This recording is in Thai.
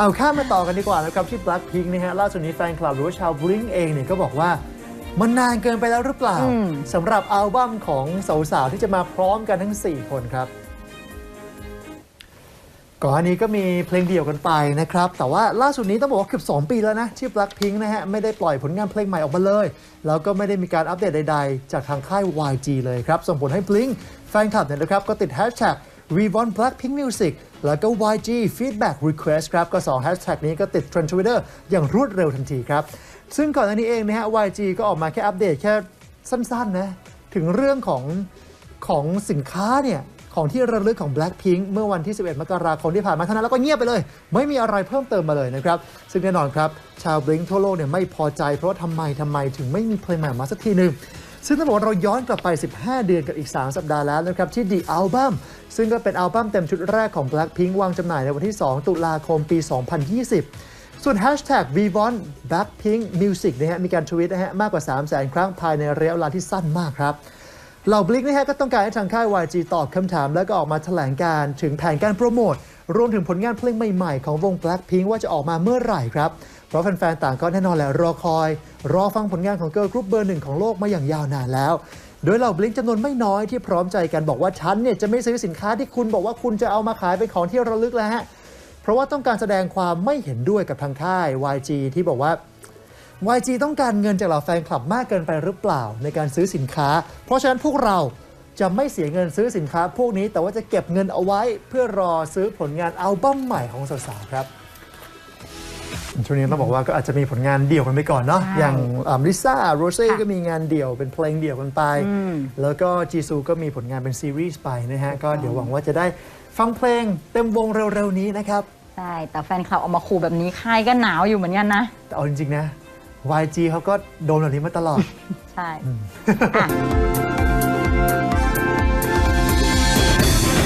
เอาข้ามมาต่อกันดีกว่านะครับที่ Blackpink นะฮะล่าสุดนี้แฟนคลับหรือว่าชาว Blink เองเนี่ยก็บอกว่ามันนานเกินไปแล้วหรือเปล่าอืมสำหรับอัลบั้มของสาวๆที่จะมาพร้อมกันทั้ง 4 คนครับ ก่อนอันนี้ก็มีเพลงเดี่ยวกันไปนะครับ แต่ว่าล่าสุดนี้ต้องบอกว่าเกือบ2 ปีแล้วนะที่ Blackpink นะฮะไม่ได้ปล่อยผลงานเพลงใหม่ออกมาเลย แล้วก็ไม่ได้มีการอัปเดตใดๆ จากทางค่าย YG เลยครับ ส่งผลให้ Blink แฟนคลับเนี่ยนะครับก็ติด hashtag We want Blackpink Music แล้วก็ YG Feedback Request ครับ ก็2 hashtag นี้ก็ติดเทรนด์ Twitter อย่างรวดเร็วทันทีครับ ซึ่งก่อนหน้านี้เองนะฮะ YG ก็ออกมาแค่อัปเดตแค่สั้นๆนะถึงเรื่องของของสินค้าเนี่ยของที่ระลึกของ Blackpink เมื่อวันที่ 11 มกราคมที่ผ่านมาเท่านั้นแล้วก็เงียบไปเลย ไม่มีอะไรเพิ่มเติมมาเลยนะครับ ซึ่งแน่นอนครับ ชาว Blink ทั่วโลกเนี่ยไม่พอใจเพราะว่าทำไมทำไมถึงไม่มีเพลงใหม่มาสักทีหนึ่ง ซึ่งต้องบอกว่าเราย้อนกลับไป 15 เดือนกับอีก 3 สัปดาห์แล้วนะครับที่ The Album ซึ่งก็เป็นอัลบั้มเต็มชุดแรกของ Blackpink วางจำหน่ายในวันที่ 2 ตุลาคมปี 2020 ส่วน hashtag v v o n Blackpink Music นะฮะมีการทวิตนะฮะมากกว่า 3 0 0 0 0 0 ครั้งภายในระยะเวลาที่สั้นมากครับเหล่าบลิกนะฮะก็ต้องการให้ทางค่าย YG ตอบคำถาม แล้วก็ออกมาแถลงการถึงแผนการโปรโมท รวมถึงผลงานเพลงใหม่ๆ ของวง Blackpink ว่าจะออกมาเมื่อไหร่ครับ เพราะแฟนๆ ต่างก็แน่นอนแหละรอคอย รอฟังผลงานของเกิร์ลกรุ๊ปเบอร์หนึ่งของโลกมาอย่างยาวนานแล้ว โดยเหล่าบลิกจำนวนไม่น้อยที่พร้อมใจกันบอกว่าฉันเนี่ยจะไม่ซื้อสินค้าที่คุณบอกว่าคุณจะเอามาขายเป็นของที่ระลึกแล้วฮะเพราะว่าต้องการแสดงความไม่เห็นด้วยกับทางค่าย YG ที่บอกว่า YG ต้องการเงินจากเหล่าแฟนคลับมากเกินไปหรือเปล่าในการซื้อสินค้า เพราะฉะนั้นพวกเรา จะไม่เสียเงินซื้อสินค้าพวกนี้ แต่ว่าจะเก็บเงินเอาไว้เพื่อรอซื้อผลงานอัลบั้มใหม่ของสาวๆครับช่วงนี้ต้องบอกว่าก็อาจจะมีผลงานเดี่ยวกันไปก่อนเนาะใช่อย่างลิซ่าโรเซ่ค่ะก็มีงานเดี่ยวเป็นเพลงเดี่ยวกันไป แล้วก็จีซูก็มีผลงานเป็นซีรีส์ไปนะฮะ ก็เดี๋ยวหวังว่าจะได้ฟังเพลงเต็มวงเร็วๆนี้นะครับ ใช่ แต่แฟนคลับออกมาขู่แบบนี้ค่ายก็หนาวอยู่เหมือนกันนะ แต่เอาจริงๆนะ YG เขาก็โดนแบบนี้มาตลอด ใช่อะ